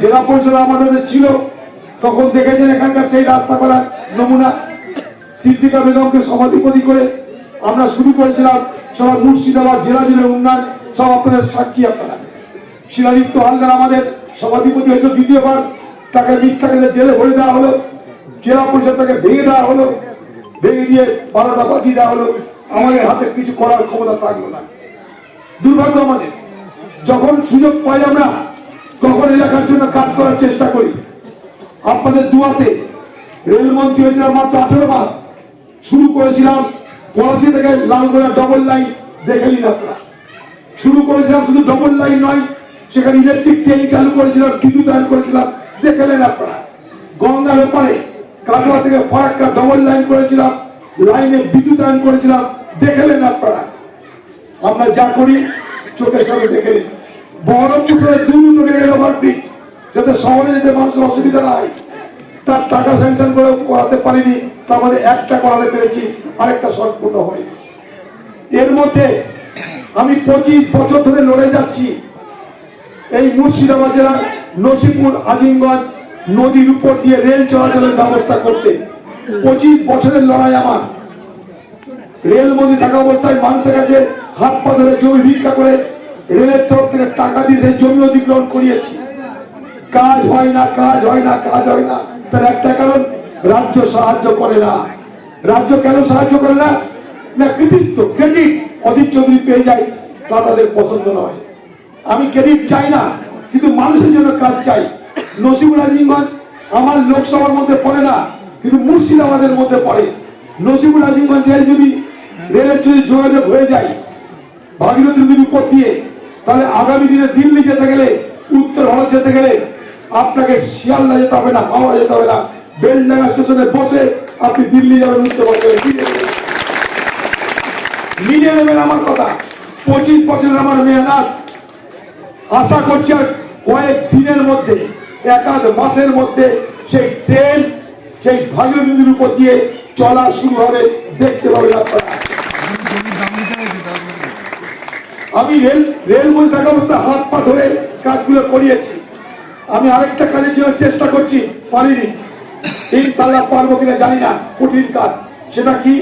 জেলা পরিষদ আমাদের ছিল, তখন দেখেছেন এখানকার সেই রাস্তা করার নমুনা। সিদ্দিকা বেগমকে সভাধিপতি করে আমরা শুরু করেছিলাম সারা মুর্শিদাবাদ জেলা জুড়ে উন্নয়ন, সব আপনাদের সাক্ষী আপনারা। শিলাদিত্য হালদার আমাদের সভাধিপতি হয়েছে, দ্বিতীয়বার তাকে মিথ্যাকে জেলে ভরে দেওয়া হলো, জেলা পরিষদ তাকে ভেঙে দেওয়া হলো, ভেঙে দিয়ে বারোটা বাজিয়ে দেওয়া হলো। আমাদের হাতে কিছু করার ক্ষমতা থাকল না। দুর্ভাগ্য আমাদের। যখন সুযোগ পাই আমরা তখন এলাকার জন্য কাজ করার চেষ্টা করি। আপনাদের দুয়াতে রেলমন্ত্রী হয়েছিলাম মাত্র আঠেরো মাস শুরু করেছিলাম পলাশি থেকে লালগোলা ডবল লাইন দেখে নিন আপনারা। শুরু করেছিলাম শুধু ডবল লাইন নয়, সেখানে ইলেকট্রিক ট্রেন চালু করেছিলাম বিদ্যুতায়ন করেছিলাম, দেখে নেন আপনারা। গঙ্গার ওপারে কাটোয়া থেকে ফারাক্কা ডবল লাইন করেছিলাম লাইনে বিদ্যুতায়ন করেছিলাম, দেখে নেন আপনারা। আমরা যা করি, চোখের সামনে দেখে নিন। বহরমপুরে যাতে শহরে যেতে মানুষের অসুবিধা না হয় তার টাকা স্যাংশন করে করাতে পারিনি, তার মধ্যে একটা করাতে পেরেছি, আরেকটা সম্পূর্ণ হয়নি। এর মধ্যে আমি পঁচিশ বছর ধরে লড়ে যাচ্ছি। এই মুর্শিদাবাদ জেলার নসিপুর, আজিমগঞ্জ নদীর উপর দিয়ে রেল চলাচলের ব্যবস্থা করতে। পঁচিশ বছরের লড়াই আমার। রেল মন্ত্রী থাকা অবস্থায় মানুষের কাছে হাত পা ধরে জমি ভিক্ষা করে রেলের তরফ থেকে টাকা দিয়ে সেই জমি অধিগ্রহণ করিয়েছি। কাজ হয় না, কাজ হয় না, কাজ হয় না। তার একটা কারণ, রাজ্য সাহায্য করে না। রাজ্য কেন সাহায্য করে না? না, কৃতিত্ব ক্রেডিট অধীর চৌধুরী পেয়ে যায় তা তাদের পছন্দ নয়। আমি ক্রেডিট চাই না, কিন্তু মানুষের জন্য কাজ চাই। নসিবুল আজিমগঞ্জ আমার লোকসভার মধ্যে পড়ে না, কিন্তু মুর্শিদাবাদের মধ্যে পড়ে। নসিবুল আজিমগঞ্জ রেল যদি রেলের যদি যোগাযোগ হয়ে যায়, ভাগীরথী নদীর উপর দিয়ে তাহলে আগামী দিনে দিল্লি যেতে গেলে, উত্তর ভারত যেতে গেলে আপনাকে শিয়ালদা যেতে হবে না, হাওড়া যেতে হবে না, বেলডাঙ্গা স্টেশনে বসে আপনি দিল্লি যাবেন, উত্তর ভারত নিজে নেবেন আমার কথা। পঁচিশ বছরের আমার মেহনত আশা করছি আর কয়েক দিনের মধ্যে, এক আধ মাসের মধ্যে সেই ট্রেন, সেই ভাগীরথী নদীর উপর দিয়ে চলা শুরু হবে। দেখতে পাবেন আপনারা। আমি রেল রেল মন্ত্রী থাকা অবস্থায় হাত পা ধরে কাজগুলো করিয়েছি। আমি আরেকটা কাজের জন্য চেষ্টা করছি, পারিনি। ইনশাল্লাহ পারব কিনা জানি না, কঠিন কাজ। সেটা কি?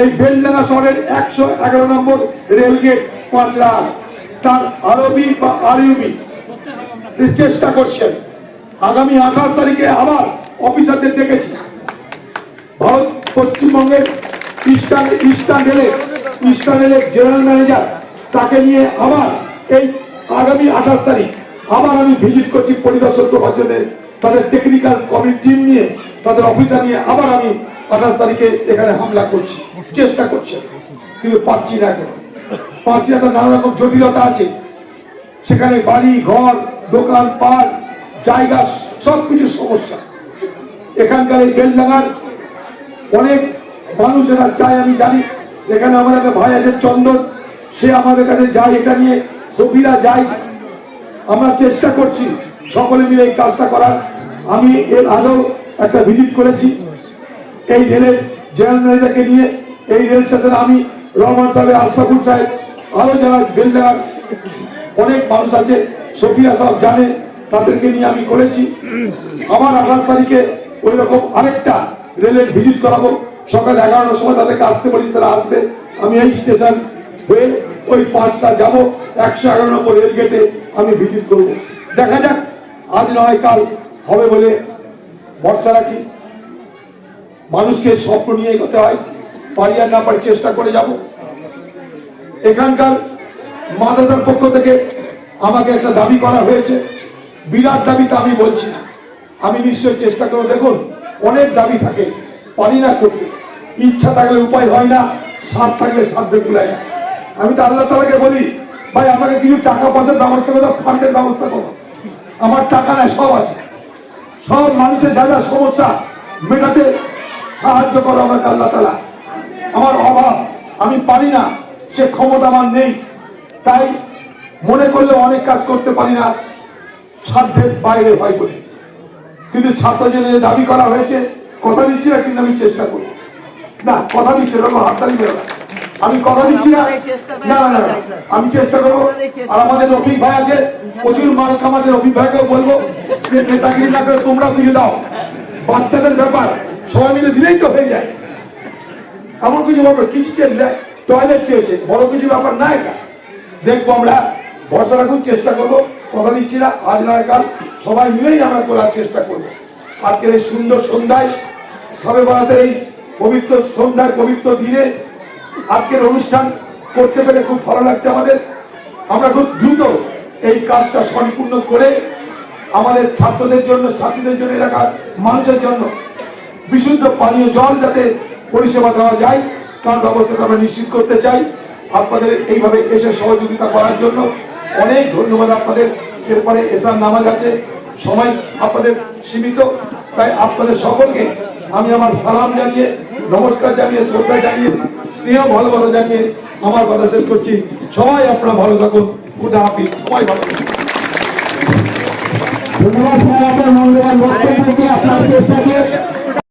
এই বেলডাঙ্গা শহরের একশো এগারো নম্বর রেলগেট পাঁচরা তার আরবি বা আরইউবি চেষ্টা করছেন। আগামী আঠাশ তারিখে আবার অফিসারদের ডেকেছি। ভারত পশ্চিমবঙ্গের ইস্টার্ন ইস্টার্ন রেলে ইস্টার্ন রেলের জেনারেল ম্যানেজার তাকে নিয়ে আবার এই আগামী আঠাশ তারিখ আবার আমি ভিজিট করছি পরিদর্শন জন্য। তাদের টেকনিক্যাল কমিটি টিম নিয়ে, তাদের অফিসার নিয়ে আবার আমি আঠাশ তারিখে এখানে হামলা করছি, চেষ্টা করছি। কিন্তু পারছি না এখন। পারছি না নানা রকম জটিলতা আছে। সেখানে বাড়ি, ঘর, দোকান, পাট, জায়গা সব কিছু সমস্যা। এখানকার এই বেলডাঙ্গার অনেক মানুষেরা চায় আমি জানি। এখানে আমার একটা ভাই আছে, চন্দন। সে আমাদের কাছে যায়, এটা নিয়ে সফিরা যায়। আমরা চেষ্টা করছি সকলে মিলে এই কাজটা করার। আমি এর আগেও একটা ভিজিট করেছি। এই রেলের জেনারেল ম্যানেজারকে নিয়ে এই রেল স্টেশনে আমি রহমান সাহেব, আশরাফুল সাহেব, আরও যারা বেলডাঙ্গার অনেক মানুষ আছে, সফিরা সাহেব জানে, তাদেরকে নিয়ে আমি করেছি। আমার আঠাশ তারিখে ওই রকম আরেকটা রেলের ভিজিট করাবো। সকাল এগারোটার সময় তাদেরকে আসতে বলেছি, তারা আসবে। আমি এই স্টেশন হয়ে ওই পাঁচটা যাব, একশো এগারো নম্বর রেল গেটে আমি ভিজিট করব। দেখা যাক, আজ নয়, কাল হবে বলে ভরসা রাখি। মানুষকে স্বপ্ন নিয়ে এগোতে হয়, পারি আর না পারি চেষ্টা করে যাব। এখানকার মাদ্রাসার পক্ষ থেকে আমাকে একটা দাবি করা হয়েছে। বিরাট দাবি তা আমি বলছি না। আমি নিশ্চয়ই চেষ্টা করে দেখুন, অনেক দাবি থাকে, পারি না করতে। ইচ্ছা থাকলে উপায় হয় না সাথ থাকলে সাধ্যে কুলায় না আমি তো আল্লাহ তালাকে বলি, ভাই, আমাকে কিছু টাকা পয়সার ব্যবস্থা করো, ফান্ডের ব্যবস্থা করো। আমার টাকা নাই, সব আছে। সব মানুষের যা যা সমস্যা, মেটাতে সাহায্য করো আমাকে আল্লাহ তালা আমার অভাব, আমি পারি না, সে ক্ষমতা আমার নেই। তাই মনে করলে অনেক কাজ করতে পারি না, সাধ্যের বাইরে হয় বলে। কিন্তু ছাত্রদের যে দাবি করা হয়েছে, কথা দিচ্ছি না, কিন্তু আমি চেষ্টা করি না, কথা দিচ্ছি এরকম হাততালি বেরো না। আমি কথা দিচ্ছি না। না না, আমি চেষ্টা করব। আর আমাদের রফিক ভাই আছে প্রচুর মাল কামাতে রফিক ভাইকেও বলব যে নেতাগিরি না করে তোমরা কিছু দাও। বাচ্চাদের ব্যাপার সবাই মিলে দিলেই তো হয়ে যায়। এমন কিছু ব্যাপার কিছু চেয়ে টয়লেট চেয়েছে। বড় কিছু ব্যাপার না এটা। দেখব আমরা ভরসা রাখুন চেষ্টা করব। কথা দিচ্ছি না আজ নয় কাল। সবাই মিলেই আমরা করার চেষ্টা করব। আজকের এই সুন্দর সন্ধ্যায় সবে বেড়াতে এই পবিত্র সন্ধ্যায় পবিত্র দিনে আজকের অনুষ্ঠান করতে পেরে খুব ভালো লাগছে আমাদের। আমরা খুব দ্রুত এই কাজটা সম্পূর্ণ করে আমাদের ছাত্রদের জন্য, ছাত্রীদের জন্য, এলাকার মানুষের জন্য বিশুদ্ধ পানীয় জল যাতে পরিষেবা দেওয়া যায়, তার ব্যবস্থাটা আমরা নিশ্চিত করতে চাই। আপনাদের এইভাবে এসে সহযোগিতা করার জন্য অনেক ধন্যবাদ আপনাদের। এরপরে এসার নামাজ আছে, সময় আপনাদের সীমিত। তাই আপনাদের সকলকে আমি আমার সালাম জানিয়ে, নমস্কার জানিয়ে, শ্রদ্ধা জানিয়ে স্নেহ ভালো ভালো জানিয়ে আমার কথা শেষ করছি। সবাই আপনারা ভালো থাকুন। খুদা হাফিজ। সবাই ভালো থাকুন। আপনার আপনার